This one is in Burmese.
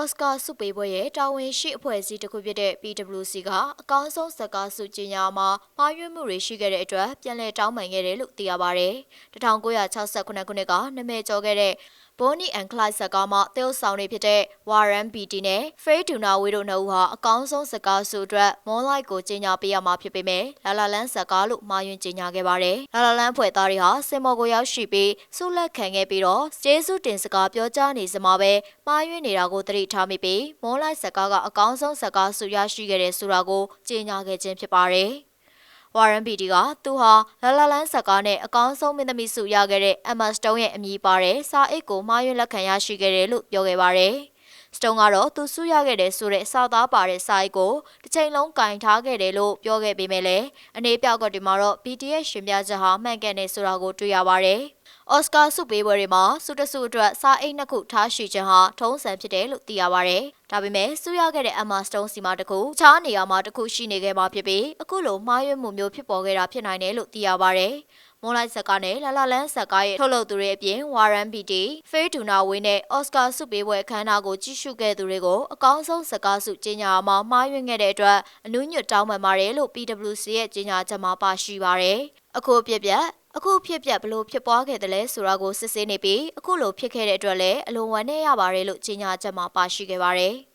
အော်စကာဆုပေးပွဲရဲ့တာဝန်ရှိအဖွဲ့အစည်းတစ်ခုဖြစ်တဲ့ PWC ကအကောင်းဆုံးဇာတ်ကားဆုကြေညာမှာမှားယွင်းမှုတွေရှိခဲ့တဲ့အတွက်ပြန်လည်တောင်းပန်ခဲ့တယ်လို့သိရပါဗျ။1968ခုနှစ်ကနာမည်ကျော်ခဲ့တဲ့ Bonnie and Clyde ဇာတ်ကားမှာသရုပ်ဆောင်တွေဖြစ်တဲ့ Warren Beatty နဲ့ Faye Dunaway တို့နှစ်ဦးဟာအကောင်းဆုံးဇာတ်ကားဆုအတွက် Moonlight ကိုကြေညာပေးရမှာဖြစ်ပေမဲ့လာလာလန်းဇာတ်ကားလို့မှားယွင်းကြေညာခဲ့ပါတယ်။လာလာလန်းဖွဲ့သားတွေဟာစင်မော်ကိုရောက်ရှိပြီးဆုလက်ခံခဲ့ပြီးတော့ကျေးဇူးတင်စကားပြောကြားနေစမှာပဲမှားယွင်းနေတာကိုသတိထားမိပြီး Moonlight ဇာတ်ကားကအကောင်းဆုံးဇာတ်ကားဆုရရှိခဲ့တဲ့ဆိုတာကိုကြေညာခဲ့ခြင်းဖြစ်ပါတယ်။ဝါရန်ပီတီကသူဟာလာလာလန်းဇက်ကားနဲ့အကောင်းဆုံးမင်းသမီးဆုရခဲ့တဲ့ Emma Stone ရဲ့အမည်ပါတဲ့စာအိတ်ကိုမှားယွင်းလက်ခံရရှိခဲ့တယ်လို့ပြောခဲ့ပါတယ်။ Stone ကတော့သူဆုရခဲ့တဲ့ဆိုတဲ့စာသားပါတဲ့စာအိတ်ကိုတစ်ချိန်လုံးကင်ထားခဲ့တယ်လို့ပြောခဲ့ပေမဲ့လည်းအနေပြောက်ကဒီမှာတော့ BTS ရှင်ပြချက်ဟာမှန်ကန်တယ်ဆိုတာကိုတွေ့ရပါတယ်။ အော်စကာဆုပေးပွဲတွေမှာဆုတဆုအတွက်စာအိတ်နှစ်ခုထားရှိခြင်းဟာထုံးစံဖြစ်တယ်လို့သိရပါတယ်။ဒါပေမဲ့ဆုရခဲ့တဲ့ Emma Stone စီမှာတခုခြားနေရာမှာတခုရှိနေခဲ့မှာဖြစ်ပြီးအခုလိုမှားယွင်းမှုမျိုးဖြစ်ပေါ်ခဲ့တာဖြစ်နိုင်တယ်လို့သိရပါတယ်။မွန်လိုက်ဇက်ကားနဲ့လာလာလန်းဇက်ကားရဲ့ထုတ်လုပ်သူတွေအပြင်ဝါရန်ဘီတီ၊ဖေးဒူနာဝင်းနဲ့အော်စကာဆုပေးပွဲအခမ်းအနားကိုကြည့်ရှုခဲ့သူတွေကိုအကောင်းဆုံးဇက်ကားဆုကြေညာမှာမှားယွင်းခဲ့တဲ့အတွက်အနုညွတ်တောင်းပန်ပါတယ်လို့ PWC ရဲ့ကြေညာချက်မှာပါရှိပါတယ်။အခုအပြစ်ပြက် အခုဖြစ်ပြက်ဘလို့ဖြစ်ပွားခဲ့တယ်လဲဆိုတာကိုစစ်ဆေးနေပြီးအခုလိုဖြစ်ခဲ့တဲ့အတွက်လည်းအလွန်ဝမ်းနည်းရပါတယ်လို့ကြေညာချက်မှာပါရှိခဲ့ပါတယ်။